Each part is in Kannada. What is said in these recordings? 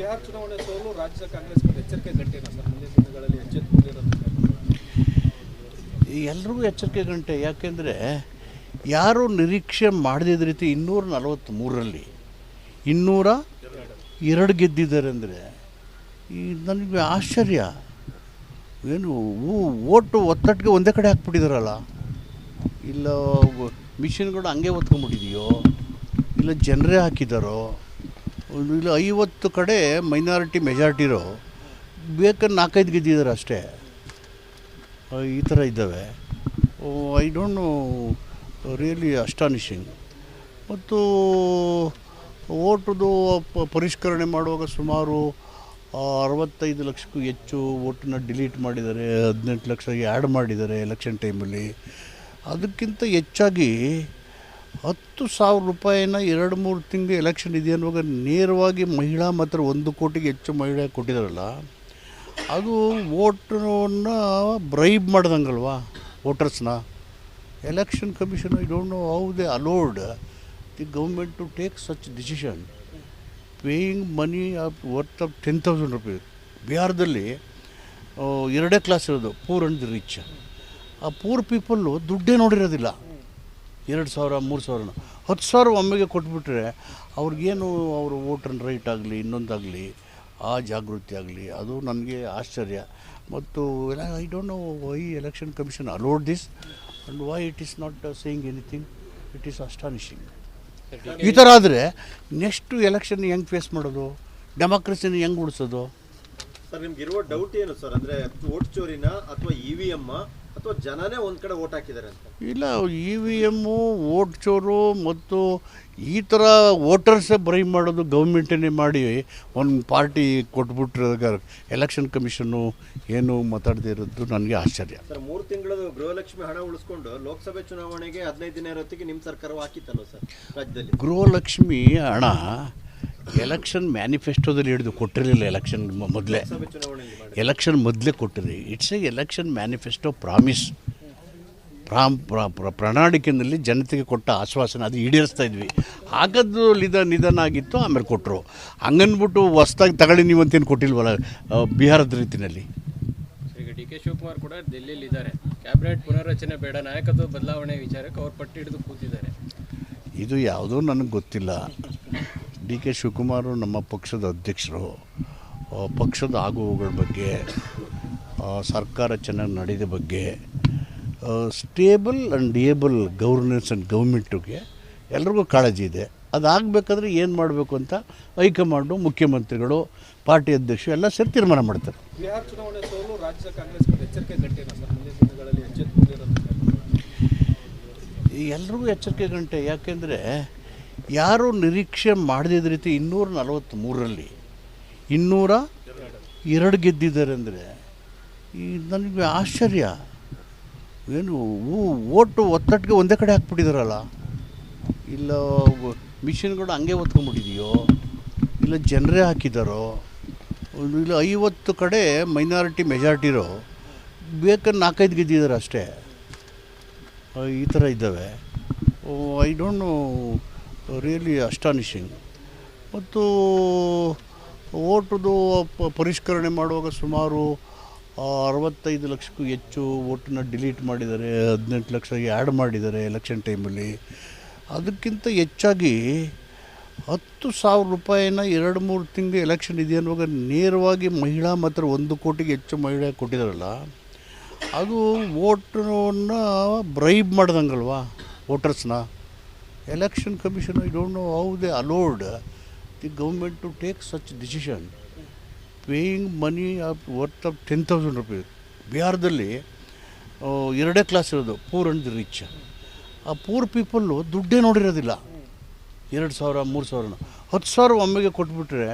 ಚುನಾವಣೆ ಸೋಲು ರಾಜ್ಯ ಕಾಂಗ್ರೆಸ್ ಎಚ್ಚರಿಕೆ ಗಂಟೆನ ಸರ್? ದಿನಗಳಲ್ಲಿ ಎಲ್ರಿಗೂ ಎಚ್ಚರಿಕೆ ಗಂಟೆ, ಯಾಕೆಂದರೆ ಯಾರು ನಿರೀಕ್ಷೆ ಮಾಡದಿದ್ದ ರೀತಿ ಇನ್ನೂರ ನಲವತ್ತ್ಮೂರರಲ್ಲಿ ಇನ್ನೂರ ಎರಡು ಗೆದ್ದಿದ್ದಾರೆ ಅಂದರೆ ಈ ನನಗೆ ಆಶ್ಚರ್ಯ. ಏನು ಊ- ಓಟು ಒತ್ತಟ್ಟಿಗೆ ಒಂದೇ ಕಡೆ ಹಾಕ್ಬಿಟ್ಟಿದಾರಲ್ಲ? ಇಲ್ಲ, ಮಿಷಿನ್ಗಳು ಹಂಗೆ ಒತ್ಕೊಂಡ್ಬಿಟ್ಟಿದೆಯೋ ಇಲ್ಲ, ಜನರೇ ಹಾಕಿದಾರೋ ಒಂದು ಇಲ್ಲ, ಐವತ್ತು ಕಡೆ ಮೈನಾರಿಟಿ ಮೆಜಾರಿಟಿರೋ ಬೇಕಾದ್ರೆ ನಾಲ್ಕೈದು ಗೆದ್ದಿದ್ದಾರೆ ಅಷ್ಟೇ. ಈ ಥರ ಇದ್ದಾವೆ. I don't know really astonishing ಮತ್ತು ಓಟದು ಪರಿಷ್ಕರಣೆ ಮಾಡುವಾಗ ಸುಮಾರು ಅರವತ್ತೈದು ಲಕ್ಷಕ್ಕೂ ಹೆಚ್ಚು ಓಟನ್ನ ಡಿಲೀಟ್ ಮಾಡಿದ್ದಾರೆ, ಹದಿನೆಂಟು ಲಕ್ಷ ಆ್ಯಡ್ ಮಾಡಿದ್ದಾರೆ ಎಲೆಕ್ಷನ್ ಟೈಮಲ್ಲಿ ಅದಕ್ಕಿಂತ ಹೆಚ್ಚಾಗಿ ಹತ್ತು ಸಾವಿರ ರೂಪಾಯಿನ ಎರಡು ಮೂರು ತಿಂಗಳು ಎಲೆಕ್ಷನ್ ಇದೆ ಅನ್ನುವಾಗ ನೇರವಾಗಿ ಮಹಿಳಾ ಮಾತ್ರ ಒಂದು ಕೋಟಿಗೆ ಹೆಚ್ಚು ಮಹಿಳೆ ಕೊಟ್ಟಿದ್ದಾರಲ್ಲ, ಅದು ವೋಟನ್ನು ಬ್ರೈಬ್ ಮಾಡ್ದಂಗಲ್ವಾ ವೋಟರ್ಸ್ನ election commission I don't know how they allowed the government to take such decision paying money of worth of ten thousand rupees ಬಿಹಾರದಲ್ಲಿ ಎರಡೇ ಕ್ಲಾಸ್ ಇರೋದು ಪೂರ್ ಅಂಡ್ ದಿ ರಿಚ್ ಆ ಪೂರ್ ಪೀಪಲ್ಲು ದುಡ್ಡೇ ನೋಡಿರೋದಿಲ್ಲ. ಎರಡು ಸಾವಿರ, ಮೂರು ಸಾವಿರನ. ಹತ್ತು ಸಾವಿರ ಒಮ್ಮೆಗೆ ಕೊಟ್ಬಿಟ್ರೆ ಅವ್ರಿಗೇನು ಅವರು ವೋಟರ್ ರೈಟ್ ಆಗಲಿ, ಇನ್ನೊಂದಾಗಲಿ, ಆ ಜಾಗೃತಿ ಆಗಲಿ, ಅದು ನನಗೆ ಆಶ್ಚರ್ಯ. ಮತ್ತು I don't know why election commission allowed this and why it is not saying anything it is astonishing ಈ ಥರ ಆದರೆ ನೆಕ್ಸ್ಟು ಎಲೆಕ್ಷನ್ ಹೆಂಗೆ ಫೇಸ್ ಮಾಡೋದು? ಡೆಮಾಕ್ರಸಿನ ಹೆಂಗೆ ಉಳಿಸೋದು? ಸರ್ ನಿಮ್ಗೆ ಇರುವ ಡೌಟ್ ಏನು ಸರ್? ಅಂದರೆ ಓಟ್ ಚೋರಿನ ಅಥವಾ ಇ ವಿ ಎಂ ಅಥವಾ ಜನನೇ ಒಂದು ಕಡೆ ಹಾಕಿದ್ದಾರೆ ಅಂತ? ಇಲ್ಲ ಇ ವಿ ಎಮ್ಮು ವೋಟ್ ಚೋರು ಮತ್ತು ಈ ಥರ ವೋಟರ್ಸೇ ಬ್ರೈ ಮಾಡೋದು ಗೌರ್ಮೆಂಟನ್ನೇ ಮಾಡಿ ಒಂದು ಪಾರ್ಟಿ ಕೊಟ್ಬಿಟ್ರೆ ಎಲೆಕ್ಷನ್ ಕಮಿಷನ್ನು ಏನು ಮಾತಾಡದೇ ಇರೋದು ನನಗೆ ಆಶ್ಚರ್ಯ. ಸರ್ ಮೂರು ತಿಂಗಳು ಗೃಹಲಕ್ಷ್ಮಿ ಹಣ ಉಳಿಸ್ಕೊಂಡು ಲೋಕಸಭೆ ಚುನಾವಣೆಗೆ ಹದಿನೈದು ದಿನ ಇರೋತ್ತಿಗೆ ನಿಮ್ಮ ಸರ್ಕಾರವು ಹಾಕಿತ್ತಲ್ವ ಸರ್ ರಾಜ್ಯದಲ್ಲಿ? ಗೃಹಲಕ್ಷ್ಮಿ ಹಣ ಎಲೆಕ್ಷನ್ ಮ್ಯಾನಿಫೆಸ್ಟೋದಲ್ಲಿ ಹಿಡಿದು ಕೊಟ್ಟಿರಲಿಲ್ಲ ಎಲೆಕ್ಷನ್ ಮೊದಲೇ. ಎಲೆಕ್ಷನ್ ಮೊದಲೇ ಕೊಟ್ಟಿರಿ. It's a election manifesto promise ಪ್ರಾಮ್ ಪ್ರ- ಪ್ರ- ಪ್ರಣಾಳಿಕೆಯಲ್ಲಿ ಜನತೆಗೆ ಕೊಟ್ಟ ಆಶ್ವಾಸನೆ ಅದು ಈಡೇರಿಸ್ತಾ ಇದ್ವಿ. ಆಗದ್ದು ನಿಧ ನಿಧನ ಆಗಿತ್ತು ಆಮೇಲೆ ಕೊಟ್ಟರು ಹಂಗನ್ಬಿಟ್ಟು ಹೊಸ್ದಾಗಿ ತಗೊಳ್ಳಿ ನೀವು ಅಂತೇನು ಕೊಟ್ಟಿಲ್ವಲ್ಲ ಬಿಹಾರದ ರೀತಿಯಲ್ಲಿ ಈಗ ಡಿ ಕೆ ಶಿವಕುಮಾರ್ ಕೂಡ ಡೆಲ್ಲಿಯಲ್ಲಿ ಇದ್ದಾರೆ ಕ್ಯಾಬಿನೆಟ್ ಪುನರ್ರಚನೆ ಬೇಡ ನಾಯಕತ್ವ ಬದಲಾವಣೆ ವಿಚಾರಕ್ಕೆ ಅವ್ರು ಪಟ್ಟು ಹಿಡಿದು ಕೂತಿದ್ದಾರೆ. ಇದು ಯಾವುದೋ ನನಗೆ ಗೊತ್ತಿಲ್ಲ. ಡಿ ಕೆ ಶಿವಕುಮಾರ್ ನಮ್ಮ ಪಕ್ಷದ ಅಧ್ಯಕ್ಷರು ಪಕ್ಷದ ಆಗುವುಗಳ ಬಗ್ಗೆ ಸರ್ಕಾರ ಚೆನ್ನಾಗಿ ನಡೆದ ಬಗ್ಗೆ stable and able governance and ಗೌರ್ಮೆಂಟಿಗೆ ಎಲ್ರಿಗೂ ಕಾಳಜಿ ಇದೆ. ಅದಾಗಬೇಕಾದ್ರೆ ಏನು ಮಾಡಬೇಕು ಅಂತ ಹೈಕಮಾಂಡು ಮುಖ್ಯಮಂತ್ರಿಗಳು ಪಾರ್ಟಿ ಅಧ್ಯಕ್ಷರು ಎಲ್ಲ ಸೇರಿ ತೀರ್ಮಾನ ಮಾಡ್ತಾರೆ. ಎಲ್ರಿಗೂ ಎಚ್ಚರಿಕೆ ಗಂಟೆ. ಯಾಕೆಂದರೆ ಯಾರು ನಿರೀಕ್ಷೆ ಮಾಡದಿದ್ದ ರೀತಿ ಇನ್ನೂರ ನಲವತ್ತ್ಮೂರರಲ್ಲಿ ಇನ್ನೂರ ಎರಡು ಗೆದ್ದಿದ್ದಾರೆ ಅಂದರೆ ಈ ನನಗೆ ಆಶ್ಚರ್ಯ. ಏನು ಓಟು ಒತ್ತಟ್ಟಿಗೆ ಒಂದೇ ಕಡೆ ಹಾಕ್ಬಿಟ್ಟಿದಾರಲ್ಲ. ಇಲ್ಲ ಮಿಷಿನ್ಗಳು ಹಂಗೆ ಒತ್ಕೊಂಡ್ಬಿಟ್ಟಿದೆಯೋ? ಇಲ್ಲ, ಜನರೇ ಹಾಕಿದ್ದಾರೋ ಇಲ್ಲ, ಐವತ್ತು ಕಡೆ ಮೈನಾರಿಟಿ, ಮೆಜಾರಿಟಿರೋ? ಬೇಕಾದ್ರೆ ನಾಲ್ಕೈದು ಗೆದ್ದಿದ್ದಾರೆ ಅಷ್ಟೇ. ಈ ಥರ ಇದ್ದಾವೆ. I don't know. Really astonishing ಮತ್ತು ಓಟದು ಪರಿಷ್ಕರಣೆ ಮಾಡುವಾಗ ಸುಮಾರು ಅರವತ್ತೈದು ಲಕ್ಷಕ್ಕೂ ಹೆಚ್ಚು ಓಟನ್ನ ಡಿಲೀಟ್ ಮಾಡಿದ್ದಾರೆ, ಹದಿನೆಂಟು ಲಕ್ಷ ಆ್ಯಡ್ ಮಾಡಿದ್ದಾರೆ ಎಲೆಕ್ಷನ್ ಟೈಮಲ್ಲಿ. ಅದಕ್ಕಿಂತ ಹೆಚ್ಚಾಗಿ ಹತ್ತು ಸಾವಿರ ರೂಪಾಯಿನ ಎರಡು ಮೂರು ತಿಂಗಳು ಎಲೆಕ್ಷನ್ ಇದೆ ಅನ್ನುವಾಗ ನೇರವಾಗಿ ಮಹಿಳಾ ಮಾತ್ರ ಒಂದು ಕೋಟಿಗೆ ಹೆಚ್ಚು ಮಹಿಳೆ ಕೊಟ್ಟಿದ್ದಾರಲ್ಲ. ಅದು ವೋಟನ್ನು ಬ್ರೈಬ್ ಮಾಡ್ದಂಗಲ್ವಾ ವೋಟರ್ಸ್ನ? Election commission I don't know how they allowed the government to take such decision paying money of worth of ten thousand rupees ಬಿಹಾರದಲ್ಲಿ ಎರಡೇ ಕ್ಲಾಸ್ ಇರೋದು ಪೂರ್ ಆ್ಯಂಡ್ ದಿ ರಿಚ್ ಆ ಪೂರ್ ಪೀಪಲ್ಲು ದುಡ್ಡೇ ನೋಡಿರೋದಿಲ್ಲ. ಎರಡು ಸಾವಿರ, ಮೂರು ಸಾವಿರನ. ಹತ್ತು ಸಾವಿರ ಒಮ್ಮೆಗೆ ಕೊಟ್ಬಿಟ್ರೆ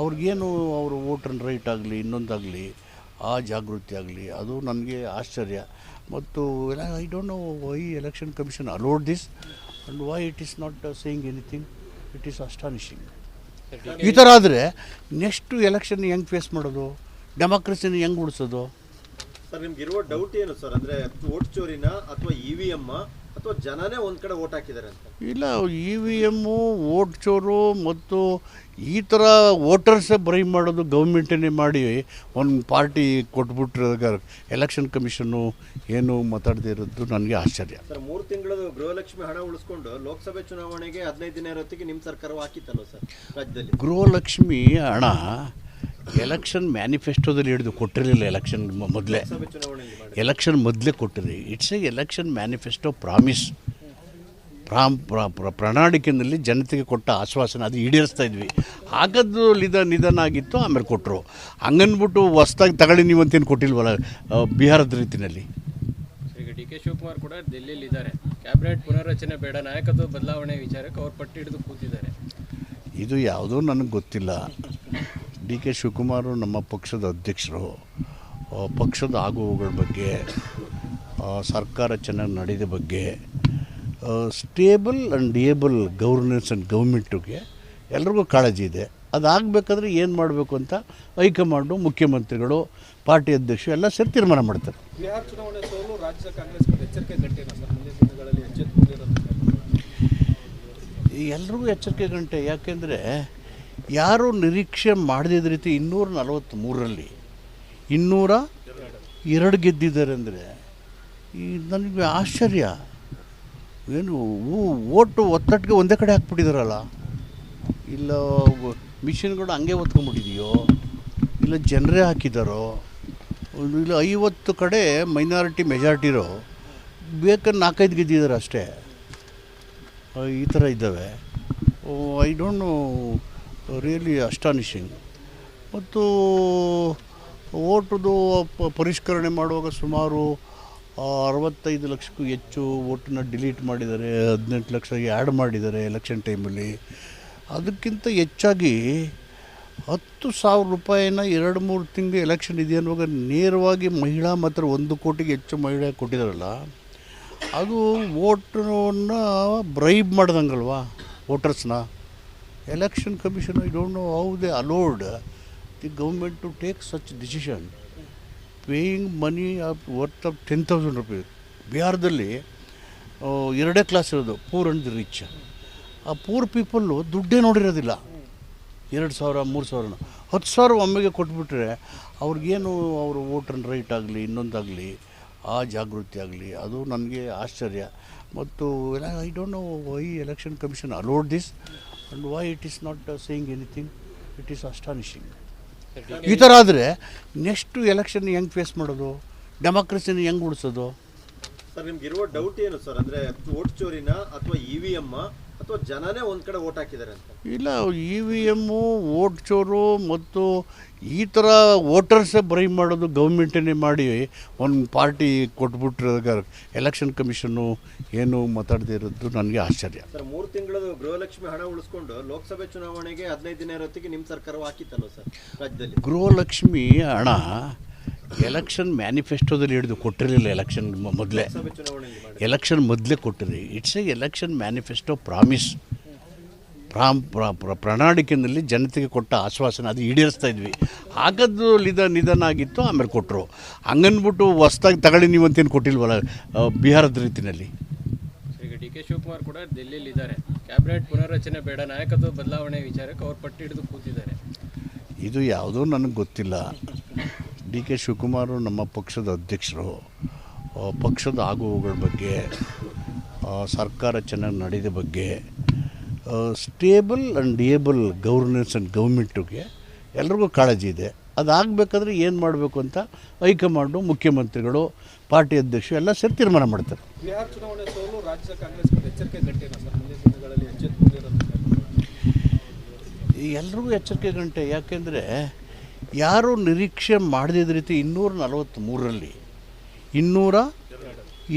ಅವ್ರಿಗೇನು ಅವರು ವೋಟರ್ ರೈಟ್ ಆಗಲಿ, ಇನ್ನೊಂದಾಗಲಿ, ಆ ಜಾಗೃತಿ ಆಗಲಿ, ಅದು ನನಗೆ ಆಶ್ಚರ್ಯ. ಮತ್ತು I don't know why election commission allowed this and why it is not saying anything it is astonishing ಈ ಥರ ಆದರೆ ನೆಕ್ಸ್ಟು ಎಲೆಕ್ಷನ್ ಹೆಂಗೆ ಫೇಸ್ ಮಾಡೋದು? ಡೆಮಾಕ್ರಸಿನ ಹೆಂಗೆ ಉಳಿಸೋದು? ಸರ್ ನಿಮ್ಗೆ ಇರುವ ಡೌಟ್ ಏನು ಸರ್? ಅಂದರೆ ವೋಟ್ ಚೋರಿನ ಅಥವಾ ಇ ವಿ ಎಂ ಅಥವಾ ಜನನೇ ಒಂದು ಕಡೆ ಓಟ್ ಹಾಕಿದ್ದಾರೆ ಅಂತ? ಇಲ್ಲ ಇ ವಿ ಎಮ್ಮು ವೋಟ್ ಚೋರು ಮತ್ತು ಈ ಥರ ವೋಟರ್ಸೇ ಬ್ರೈ ಮಾಡೋದು ಗೌರ್ಮೆಂಟನ್ನೇ ಮಾಡಿ ಒಂದು ಪಾರ್ಟಿ ಕೊಟ್ಬಿಟ್ರೆ ಎಲೆಕ್ಷನ್ ಕಮಿಷನ್ನು ಏನು ಮಾತಾಡದೇ ಇರೋದು ನನಗೆ ಆಶ್ಚರ್ಯ. ಸರ್ ಮೂರು ತಿಂಗಳು ಗೃಹಲಕ್ಷ್ಮಿ ಹಣ ಉಳಿಸ್ಕೊಂಡು ಲೋಕಸಭೆ ಚುನಾವಣೆಗೆ ಹದಿನೈದು ದಿನ ಇರೋತ್ತಿಗೆ ನಿಮ್ಮ ಸರ್ಕಾರ ಹಾಕಿತ್ತಲ್ವ ಸರ್ ರಾಜ್ಯದಲ್ಲಿ? ಗೃಹಲಕ್ಷ್ಮಿ ಹಣ ಎಲೆಕ್ಷನ್ ಮ್ಯಾನಿಫೆಸ್ಟೋದಲ್ಲಿ ಹಿಡಿದು ಕೊಟ್ಟಿರಲಿಲ್ಲ ಎಲೆಕ್ಷನ್ ಮೊದಲೇ. ಎಲೆಕ್ಷನ್ ಮೊದಲೇ ಕೊಟ್ಟಿರಿ. It's a election manifesto promise ಪ್ರಾಮ್ ಪ್ರ- ಪ್ರ- ಪ್ರಣಾಳಿಕೆಯಲ್ಲಿ ಜನತೆಗೆ ಕೊಟ್ಟ ಆಶ್ವಾಸನ ಅದು ಈಡೇರಿಸ್ತಾ ಇದ್ವಿ. ಆಗದ್ದು ನಿಧ ನಿಧನ ಆಗಿತ್ತು ಆಮೇಲೆ ಕೊಟ್ಟರು ಹಂಗನ್ಬಿಟ್ಟು ಹೊಸ್ದಾಗಿ ತಗೊಳ್ಳಿ ನೀವು ಅಂತೇನು ಕೊಟ್ಟಿಲ್ವಲ್ಲ ಬಿಹಾರದ ರೀತಿಯಲ್ಲಿ ಡಿ ಕೆ ಶಿವಕುಮಾರ್ ಕೂಡ ಡೆಲ್ಲಿಯಲ್ಲಿ ಇದ್ದಾರೆ ಕ್ಯಾಬಿನೆಟ್ ಪುನರ್ರಚನೆ ಬೇಡ ನಾಯಕತ್ವ ಬದಲಾವಣೆ ವಿಚಾರಕ್ಕೆ ಅವ್ರು ಪಟ್ಟಿ ಹಿಡಿದು ಕೂತಿದ್ದಾರೆ. ಇದು ಯಾವುದೋ ನನಗೆ ಗೊತ್ತಿಲ್ಲ. ಡಿ ಕೆ ಶಿವಕುಮಾರ್ ನಮ್ಮ ಪಕ್ಷದ ಅಧ್ಯಕ್ಷರು ಪಕ್ಷದ ಆಗುವುಗಳ ಬಗ್ಗೆ ಸರ್ಕಾರ ಚೆನ್ನಾಗಿ ನಡೆದ ಬಗ್ಗೆ stable and able governance and ಗೌರ್ಮೆಂಟಿಗೆ ಎಲ್ರಿಗೂ ಕಾಳಜಿ ಇದೆ. ಅದಾಗಬೇಕಾದ್ರೆ ಏನು ಮಾಡಬೇಕು ಅಂತ ಹೈಕಮಾಂಡು ಮುಖ್ಯಮಂತ್ರಿಗಳು ಪಾರ್ಟಿ ಅಧ್ಯಕ್ಷರು ಎಲ್ಲ ಸೇರಿ ತೀರ್ಮಾನ ಮಾಡ್ತಾರೆ. ಎಲ್ರಿಗೂ ಎಚ್ಚರಿಕೆ ಗಂಟೆ. ಯಾಕೆಂದರೆ ಯಾರು ನಿರೀಕ್ಷೆ ಮಾಡದಿದ್ದ ರೀತಿ ಇನ್ನೂರ ನಲವತ್ತ್ಮೂರರಲ್ಲಿ ಇನ್ನೂರ ಎರಡು ಗೆದ್ದಿದ್ದಾರೆ ಅಂದರೆ ಈ ನನಗೆ ಆಶ್ಚರ್ಯ. ಏನು ಓಟು ಒತ್ತಟ್ಟಿಗೆ ಒಂದೇ ಕಡೆ ಹಾಕ್ಬಿಟ್ಟಿದಾರಲ್ಲ. ಇಲ್ಲ ಮಿಷಿನ್ಗಳು ಹಂಗೆ ಒತ್ಕೊಂಡ್ಬಿಟ್ಟಿದೆಯೋ ಇಲ್ಲ, ಜನರೇ ಹಾಕಿದ್ದಾರೋ ಒಂದು ಇಲ್ಲ, ಐವತ್ತು ಕಡೆ ಮೈನಾರಿಟಿ ಮೆಜಾರಿಟಿರೋ ಬೇಕಾದ್ರೆ ನಾಲ್ಕೈದು ಗೆದ್ದಿದ್ದಾರೆ ಅಷ್ಟೇ. ಈ ಥರ ಇದ್ದಾವೆ. I don't know really astonishing ಮತ್ತು ಓಟದು ಪರಿಷ್ಕರಣೆ ಮಾಡುವಾಗ ಸುಮಾರು ಅರವತ್ತೈದು ಲಕ್ಷಕ್ಕೂ ಹೆಚ್ಚು ಓಟನ್ನ ಡಿಲೀಟ್ ಮಾಡಿದ್ದಾರೆ ಹದಿನೆಂಟು ಲಕ್ಷ ಆ್ಯಡ್ ಮಾಡಿದ್ದಾರೆ ಎಲೆಕ್ಷನ್ ಟೈಮಲ್ಲಿ, ಅದಕ್ಕಿಂತ ಹೆಚ್ಚಾಗಿ ಹತ್ತು ಸಾವಿರ ರೂಪಾಯಿನ ಎರಡು ಮೂರು ತಿಂಗಳು ಎಲೆಕ್ಷನ್ ಇದೆ ಅನ್ನುವಾಗ ನೇರವಾಗಿ ಮಹಿಳಾ ಮಾತ್ರ ಒಂದು ಕೋಟಿಗೆ ಹೆಚ್ಚು ಮಹಿಳೆ ಕೊಟ್ಟಿದ್ದಾರಲ್ಲ, ಅದು ಓಟನ್ನು ಬ್ರೈಬ್ ಮಾಡ್ದಂಗಲ್ವಾ ವೋಟರ್ಸ್ನ? Election commission I don't know how they allowed the government to take such decision paying money of worth of ten thousand rupees ಬಿಹಾರದಲ್ಲಿ ಎರಡೇ ಕ್ಲಾಸ್ ಇರೋದು ಪೂರ್ ಅಂಡ್ ದಿ ರಿಚ್ ಆ ಪೂರ್ ಪೀಪಲ್ಲು ದುಡ್ಡೇ ನೋಡಿರೋದಿಲ್ಲ. ಎರಡು ಸಾವಿರ, ಮೂರು ಸಾವಿರನ ಹತ್ತು ಸಾವಿರ ಒಮ್ಮೆಗೆ ಕೊಟ್ಬಿಟ್ರೆ ಅವ್ರಿಗೇನು ಅವರು ವೋಟರ್ ರೈಟ್ ಆಗಲಿ, ಇನ್ನೊಂದಾಗಲಿ, ಆ ಜಾಗೃತಿ ಆಗಲಿ, ಅದು ನನಗೆ ಆಶ್ಚರ್ಯ. ಮತ್ತು I don't know why election commission allowed this and why it is not saying anything it is astonishing ಈ ಥರ ಆದರೆ ನೆಕ್ಸ್ಟ್ ಎಲೆಕ್ಷನ್ ಹೆಂಗೆ ಫೇಸ್ ಮಾಡೋದು? ಡೆಮಾಕ್ರಸಿನ ಹೆಂಗೆ ಉಳಿಸೋದು? ಸರ್ ನಿಮ್ಗೆ ಇರುವ ಡೌಟ್ ಏನು ಸರ್? ಅಂದರೆ ವೋಟ್ ಚೋರಿನ ಅಥವಾ ಇ ವಿ ಎಂ ಅಥವಾ ಜನನೇ ಒಂದು ಕಡೆ ಓಟ್ ಹಾಕಿದ್ದಾರೆ ಅಂತ? ಇಲ್ಲ ಇ ವಿ ಎಮ್ಮು ಚೋರು ಮತ್ತು ಈ ಥರ ವೋಟರ್ಸೇ ಬ್ರೈ ಮಾಡೋದು ಗೌರ್ಮೆಂಟನ್ನೇ ಮಾಡಿ ಒಂದು ಪಾರ್ಟಿ ಕೊಟ್ಬಿಟ್ರೆ ಎಲೆಕ್ಷನ್ ಕಮಿಷನ್ನು ಏನು ಮಾತಾಡದೇ ಇರೋದು ನನಗೆ ಆಶ್ಚರ್ಯ. ಸರ್ ಮೂರು ತಿಂಗಳು ಗೃಹಲಕ್ಷ್ಮಿ ಹಣ ಉಳಿಸ್ಕೊಂಡು ಲೋಕಸಭೆ ಚುನಾವಣೆಗೆ ಹದಿನೈದು ದಿನ ಇರೋತ್ತಿಗೆ ನಿಮ್ಮ ಸರ್ಕಾರವು ಹಾಕಿತ್ತಲ್ಲ ಸರ್ ರಾಜ್ಯದಲ್ಲಿ? ಗೃಹಲಕ್ಷ್ಮಿ ಹಣ ಎಲೆಕ್ಷನ್ ಮ್ಯಾನಿಫೆಸ್ಟೋದಲ್ಲಿ ಹಿಡಿದು ಕೊಟ್ಟಿರಲಿಲ್ಲ ಎಲೆಕ್ಷನ್ ಮೊದಲೇ. ಎಲೆಕ್ಷನ್ ಮೊದಲೇ ಕೊಟ್ಟಿರಿ it's a election manifesto promise ಪ್ರಾಮ್ ಪ್ರ- ಪ್ರ- ಪ್ರಣಾಳಿಕೆಯಲ್ಲಿ ಜನತೆಗೆ ಕೊಟ್ಟ ಆಶ್ವಾಸನೆ ಅದು ಈಡೇರಿಸ್ತಾ ಇದ್ವಿ. ಆಗದ್ದು ನಿಧ ನಿಧನ ಆಗಿತ್ತು ಆಮೇಲೆ ಕೊಟ್ಟರು ಹಂಗನ್ಬಿಟ್ಟು ಹೊಸ್ದಾಗಿ ತಗೊಳ್ಳಿ ನೀವು ಅಂತೇನು ಕೊಟ್ಟಿಲ್ವಲ್ಲ ಬಿಹಾರದ ರೀತಿಯಲ್ಲಿ ಡಿ ಕೆ ಶಿವಕುಮಾರ್ ಕೂಡ ಡೆಲ್ಲಿಯಲ್ಲಿ ಇದ್ದಾರೆ ಕ್ಯಾಬಿನೆಟ್ ಪುನರ್ರಚನೆ ಬೇಡ ನಾಯಕತ್ವ ಬದಲಾವಣೆ ವಿಚಾರಕ್ಕೆ ಅವ್ರು ಪಟ್ಟು ಹಿಡಿದು ಕೂತಿದ್ದಾರೆ. ಇದು ಯಾವುದೂ ನನಗೆ ಗೊತ್ತಿಲ್ಲ. ಡಿ ಕೆ ಶಿವಕುಮಾರ್ ನಮ್ಮ ಪಕ್ಷದ ಅಧ್ಯಕ್ಷರು. ಪಕ್ಷದ ಆಗುವುಗಳ ಬಗ್ಗೆ ಸರ್ಕಾರ ಚೆನ್ನಾಗಿ ನಡೆದ ಬಗ್ಗೆ stable and able governance and ಗೌರ್ಮೆಂಟಿಗೆ ಎಲ್ರಿಗೂ ಕಾಳಜಿ ಇದೆ. ಅದಾಗಬೇಕಾದ್ರೆ ಏನು ಮಾಡಬೇಕು ಅಂತ ಹೈಕಮಾಂಡು ಮುಖ್ಯಮಂತ್ರಿಗಳು ಪಾರ್ಟಿ ಅಧ್ಯಕ್ಷರು ಎಲ್ಲ ಸೇರಿ ತೀರ್ಮಾನ ಮಾಡ್ತಾರೆ. ಎಲ್ರಿಗೂ ಎಚ್ಚರಿಕೆ ಗಂಟೆ. ಯಾಕೆಂದರೆ ಯಾರು ನಿರೀಕ್ಷೆ ಮಾಡದಿದ್ದ ರೀತಿ ಇನ್ನೂರ ನಲವತ್ತ್ಮೂರರಲ್ಲಿ ಇನ್ನೂರ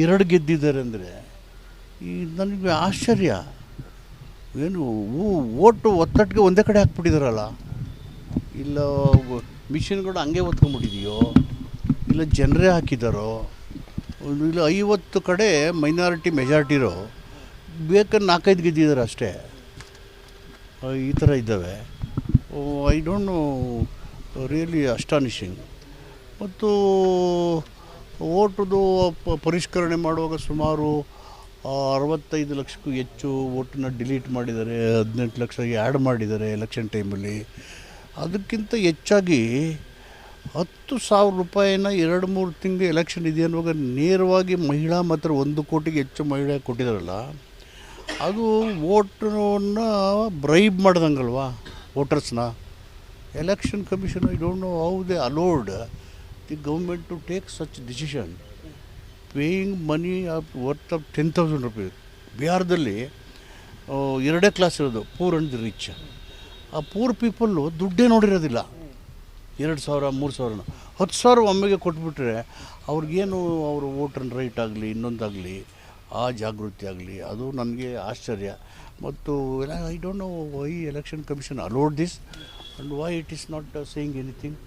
ಎರಡು ಗೆದ್ದಿದ್ದಾರೆ ಅಂದರೆ ಈ ನನಗೆ ಆಶ್ಚರ್ಯ. ಏನು ಓಟು ಒತ್ತಟ್ಟಿಗೆ ಒಂದೇ ಕಡೆ ಹಾಕ್ಬಿಟ್ಟಿದಾರಲ್ಲ. ಇಲ್ಲ ಮಿಷಿನ್ಗಳು ಹಂಗೆ ಒತ್ಕೊಂಡ್ಬಿಟ್ಟಿದೆಯೋ ಇಲ್ಲ, ಜನರೇ ಹಾಕಿದ್ದಾರೋ ಇಲ್ಲ, ಐವತ್ತು ಕಡೆ ಮೈನಾರಿಟಿ ಮೆಜಾರಿಟಿರೋ ಬೇಕಾದ್ರೆ ನಾಲ್ಕೈದು ಗೆದ್ದಿದ್ದಾರೆ ಅಷ್ಟೇ. ಈ ಥರ ಇದ್ದಾವೆ. I don't know really astonishing ಮತ್ತು ಓಟದು ಪರಿಷ್ಕರಣೆ ಮಾಡುವಾಗ ಸುಮಾರು ಅರವತ್ತೈದು ಲಕ್ಷಕ್ಕೂ ಹೆಚ್ಚು ಓಟನ್ನ ಡಿಲೀಟ್ ಮಾಡಿದ್ದಾರೆ ಹದಿನೆಂಟು ಲಕ್ಷ ಆ್ಯಡ್ ಮಾಡಿದ್ದಾರೆ ಎಲೆಕ್ಷನ್ ಟೈಮಲ್ಲಿ, ಅದಕ್ಕಿಂತ ಹೆಚ್ಚಾಗಿ ಹತ್ತು ಸಾವಿರ ರೂಪಾಯಿನ ಎರಡು ಮೂರು ತಿಂಗಳು ಎಲೆಕ್ಷನ್ ಇದೆ ಅನ್ನುವಾಗ ನೇರವಾಗಿ ಮಹಿಳಾ ಮಾತ್ರ ಒಂದು ಕೋಟಿಗೆ ಹೆಚ್ಚು ಮಹಿಳೆ ಕೊಟ್ಟಿದ್ದಾರಲ್ಲ, ಅದು ಓಟನ್ನು ಬ್ರೈಬ್ ಮಾಡ್ದಂಗಲ್ವಾ ವೋಟರ್ಸ್ನ? Election commission I don't know how they allowed the government to take such decision paying money of worth of ten thousand rupees ಬಿಹಾರದಲ್ಲಿ ಎರಡೇ ಕ್ಲಾಸ್ ಇರೋದು ಪೂರ್ ಅಂಡ್ ದಿ ರಿಚ್ ಆ ಪೂರ್ ಪೀಪಲ್ಲು ದುಡ್ಡೇ ನೋಡಿರೋದಿಲ್ಲ. ಎರಡು ಸಾವಿರ, ಮೂರು ಸಾವಿರನ. ಹತ್ತು ಸಾವಿರ ಒಮ್ಮೆಗೆ ಕೊಟ್ಬಿಟ್ರೆ ಅವ್ರಿಗೇನು ಅವರು ವೋಟರ್ ರೈಟ್ ಆಗಲಿ, ಇನ್ನೊಂದಾಗಲಿ, ಆ ಜಾಗೃತಿ ಆಗಲಿ, ಅದು ನನಗೆ ಆಶ್ಚರ್ಯ. ಮತ್ತು I don't know why election commission allowed this and why it is not saying anything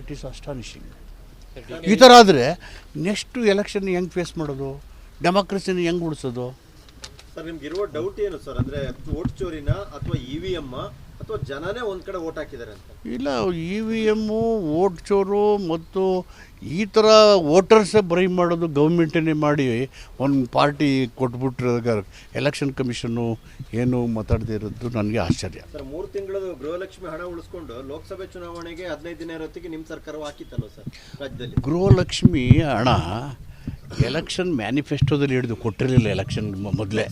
it is astonishing ಈ ಥರ ಆದರೆ ನೆಕ್ಸ್ಟು ಎಲೆಕ್ಷನ್ ಹೆಂಗೆ ಫೇಸ್ ಮಾಡೋದು? ಡೆಮಾಕ್ರಸಿನ ಹೆಂಗೆ ಉಳಿಸೋದು? ಸರ್ ನಿಮ್ಗೆ ಇರುವ ಡೌಟ್ ಏನು ಸರ್? ಅಂದರೆ ಓಟ್ ಚೋರಿನ ಅಥವಾ ಇ ವಿ ಎಂ ಅಥವಾ ಜನನೇ ಒಂದು ಕಡೆ ವೋಟ್ ಹಾಕಿದ್ದಾರೆ ಅಂತ? ಇಲ್ಲ ಇ ವಿ ಎಮ್ಮು ವೋಟ್ ಚೋರು ಮತ್ತು ಈ ಥರ ವೋಟರ್ಸೇ ಬ್ರೈ ಮಾಡೋದು ಗೌರ್ಮೆಂಟನ್ನೇ ಮಾಡಿ ಒಂದು ಪಾರ್ಟಿ ಕೊಟ್ಬಿಟ್ರೆ ಎಲೆಕ್ಷನ್ ಕಮಿಷನ್ನು ಏನು ಮಾತಾಡದೇ ಇರೋದು ನನಗೆ ಆಶ್ಚರ್ಯ. ಸರ್ ಮೂರು ತಿಂಗಳು ಗೃಹಲಕ್ಷ್ಮಿ ಹಣ ಉಳಿಸ್ಕೊಂಡು ಲೋಕಸಭೆ ಚುನಾವಣೆಗೆ ಹದಿನೈದು ದಿನ ಇರೋತ್ತಿಗೆ ನಿಮ್ಮ ಸರ್ಕಾರ ಹಾಕಿತ್ತಲ್ಲ ಸರ್ ರಾಜ್ಯದಲ್ಲಿ? ಗೃಹಲಕ್ಷ್ಮಿ ಹಣ ಎಲೆಕ್ಷನ್ ಮ್ಯಾನಿಫೆಸ್ಟೋದಲ್ಲಿ ಹಿಡಿದು ಕೊಟ್ಟಿರಲಿಲ್ಲ ಎಲೆಕ್ಷನ್ ಮೊದಲೇ.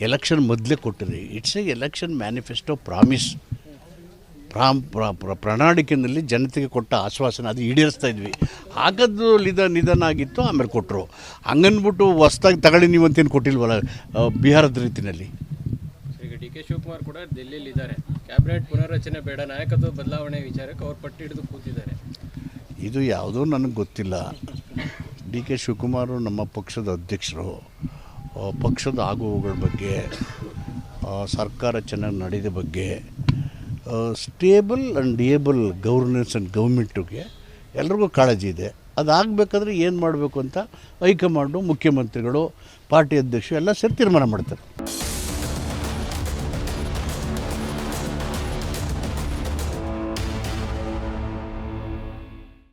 ಎಲೆಕ್ಷನ್ ಮೊದಲೇ ಕೊಟ್ಟಿರಿ it's a election manifesto promise ಪ್ರಾಮ್ ಪ್ರ- ಪ್ರ- ಪ್ರಣಾಳಿಕೆಯಲ್ಲಿ ಜನತೆಗೆ ಕೊಟ್ಟ ಆಶ್ವಾಸನೆ ಅದು ಈಡೇರಿಸ್ತಾ ಇದ್ವಿ. ಆಗದ್ದು ನಿಧ ನಿಧನ ಆಗಿತ್ತು ಆಮೇಲೆ ಕೊಟ್ಟರು ಹಂಗನ್ಬಿಟ್ಟು ಹೊಸ್ದಾಗಿ ತಗೊಳ್ಳಿ ನೀವು ಅಂತೇನು ಕೊಟ್ಟಿಲ್ವಲ್ಲ ಬಿಹಾರದ ರೀತಿಯಲ್ಲಿ ಡಿ ಕೆ ಶಿವಕುಮಾರ್ ಕೂಡ ಡೆಲ್ಲಿಯಲ್ಲಿ ಇದ್ದಾರೆ ಕ್ಯಾಬಿನೆಟ್ ಪುನರ್ರಚನೆ ಬೇಡ ನಾಯಕತ್ವ ಬದಲಾವಣೆ ವಿಚಾರಕ್ಕೆ ಅವ್ರು ಪಟ್ಟಿ ಹಿಡಿದು ಕೂತಿದ್ದಾರೆ. ಇದು ಯಾವುದೋ ನನಗೆ ಗೊತ್ತಿಲ್ಲ. ಡಿ ಕೆ ಶಿವಕುಮಾರ್ ನಮ್ಮ ಪಕ್ಷದ ಅಧ್ಯಕ್ಷರು ಪಕ್ಷದ ಆಗುವುಗಳ ಬಗ್ಗೆ ಸರ್ಕಾರ ಚೆನ್ನಾಗಿ ನಡೆದ ಬಗ್ಗೆ stable and able governance and ಗೌರ್ಮೆಂಟಿಗೆ ಎಲ್ರಿಗೂ ಕಾಳಜಿ ಇದೆ. ಅದಾಗಬೇಕಾದ್ರೆ ಏನು ಮಾಡಬೇಕು ಅಂತ ಹೈಕಮಾಂಡು, ಮುಖ್ಯಮಂತ್ರಿಗಳು, ಪಾರ್ಟಿ ಅಧ್ಯಕ್ಷರು ಎಲ್ಲ ಸೇರಿ ತೀರ್ಮಾನ ಮಾಡ್ತಾರೆ.